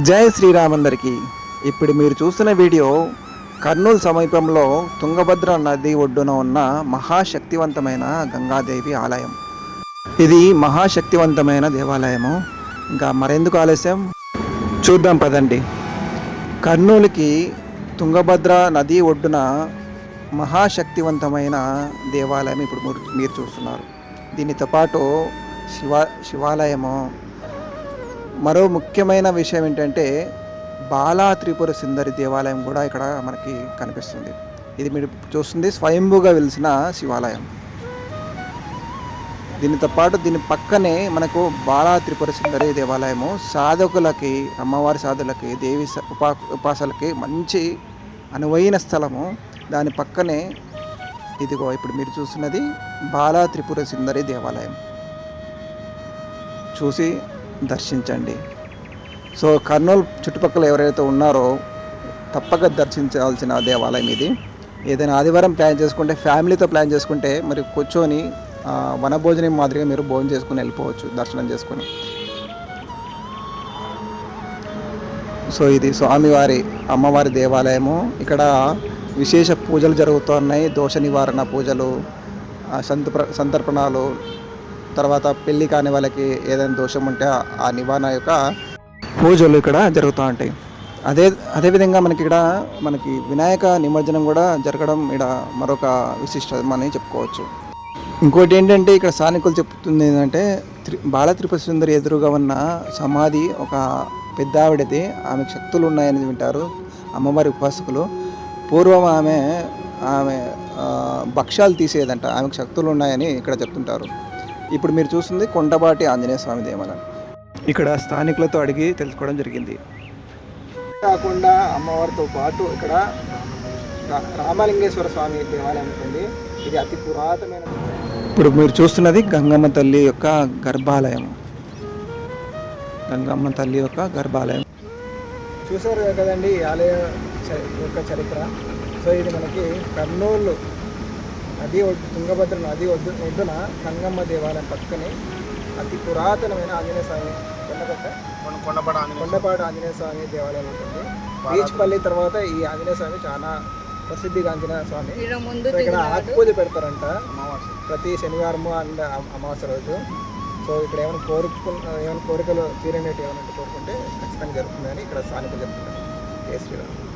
జై శ్రీరామందరికి. ఇప్పుడు మీరు చూస్తున్న వీడియో కర్నూలు సమీపంలో తుంగభద్ర నది ఒడ్డున ఉన్న మహాశక్తివంతమైన గంగాదేవి ఆలయం. ఇది మహాశక్తివంతమైన దేవాలయము. ఇంకా మరెందుకు ఆలస్యం? చూద్దాం పదండి. కర్నూలుకి తుంగభద్ర నది ఒడ్డున మహాశక్తివంతమైన దేవాలయం ఇప్పుడు మీరు- మీరు చూస్తున్నారు. దీనితో పాటు శివ శివాలయము మరో ముఖ్యమైన విషయం ఏంటంటే బాలా త్రిపుర సుందరి దేవాలయం కూడా ఇక్కడ మనకి కనిపిస్తుంది. ఇది మీరు చూస్తుంది స్వయంభూగా వెలిసిన శివాలయం. దీనితో పాటు దీని పక్కనే మనకు బాలా త్రిపుర సుందరి దేవాలయము. సాధకులకి అమ్మవారి సాధులకి దేవి స- ఉపా ఉపాసాలకి మంచి అనువైన స్థలము. దాని పక్కనే ఇదిగో ఇప్పుడు మీరు చూస్తున్నది బాలా త్రిపుర సుందరి దేవాలయం. చూసి దర్శించండి. సో కర్నూలు చుట్టుపక్కల ఎవరైతే ఉన్నారో తప్పక దర్శించాల్సిన దేవాలయం ఇది. ఏదైనా ఆదివారం ప్లాన్ చేసుకుంటే ఫ్యామిలీతో ప్లాన్ చేసుకుంటే మరి కూర్చొని వనభోజనం మాదిరిగా మీరు భోజనం చేసుకుని వెళ్ళిపోవచ్చు దర్శనం చేసుకొని. సో ఇది స్వామివారి అమ్మవారి దేవాలయము. ఇక్కడ విశేష పూజలు జరుగుతున్నాయి. దోష నివారణ పూజలు సంత సంతర్పణాలు తర్వాత పెళ్ళి కాని వాళ్ళకి ఏదైనా దోషం ఉంటే ఆ- నివారణ యొక్క పూజలు ఇక్కడ జరుగుతూ ఉంటాయి. అదే అదేవిధంగా మనకి ఇక్కడ మనకి వినాయక నిమజ్జనం కూడా జరగడం ఇక్కడ మరొక విశిష్టమని చెప్పుకోవచ్చు. ఇంకోటి ఏంటంటే ఇక్కడ స్థానికులు చెప్తుంది ఏంటంటే త్రి బాల త్రిపుర సుందరి ఎదురుగా ఉన్న సమాధి ఒక పెద్ద ఆవిడది. ఆమెకు శక్తులు ఉన్నాయని వింటారు. అమ్మవారి ఉపాసకులు. పూర్వం ఆమె ఆమె భక్ష్యాలు తీసేదంట. ఆమెకు శక్తులు ఉన్నాయని ఇక్కడ చెప్తుంటారు. ఇప్పుడు మీరు చూస్తుంది కొండబాటి ఆంజనేయ స్వామి దేవాలయం. ఇక్కడ స్థానికులతో అడిగి తెలుసుకోవడం జరిగింది. కాకుండా అమ్మవారితో పాటు ఇక్కడ రామలింగేశ్వర స్వామి దేవాలయం ఉంటుంది. ఇది అతి పురాతనమైన ఇప్పుడు మీరు చూస్తున్నది గంగమ్మ తల్లి యొక్క గర్భాలయం. గంగమ్మ తల్లి యొక్క గర్భాలయం. చూసారు కదండి ఆలయ యొక్క చరిత్ర. సో ఇది మనకి కర్నూలు నది ఒడ్డు తుంగభద్ర నది ఒడ్డు ఒడ్డున గంగమ్మ దేవాలయం పక్కనే అతి పురాతనమైన ఆంజనేయ స్వామి కొండపట్ట కొండపడ కొండపాడు ఆంజనేయ స్వామి దేవాలయం ఉంటుంది. బీచ్పల్లి తర్వాత ఈ ఆంజనేయ స్వామి చాలా ప్రసిద్ధిగాంచిన స్వామి. ఇక్కడ దిగినాడు. ఆకు పూజ పెడతారంట ప్రతి శనివారము అండ్ అమ- అమావాస్య రోజు. సో ఇక్కడ ఏమైనా కోరుకున్న ఏమైనా కోరికలు తీరనేటి ఏమైనా కోరుకుంటే ఖచ్చితంగా జరుగుతుందని ఇక్కడ స్థానికులు చెప్తున్నారు. జై శ్రీరామ్.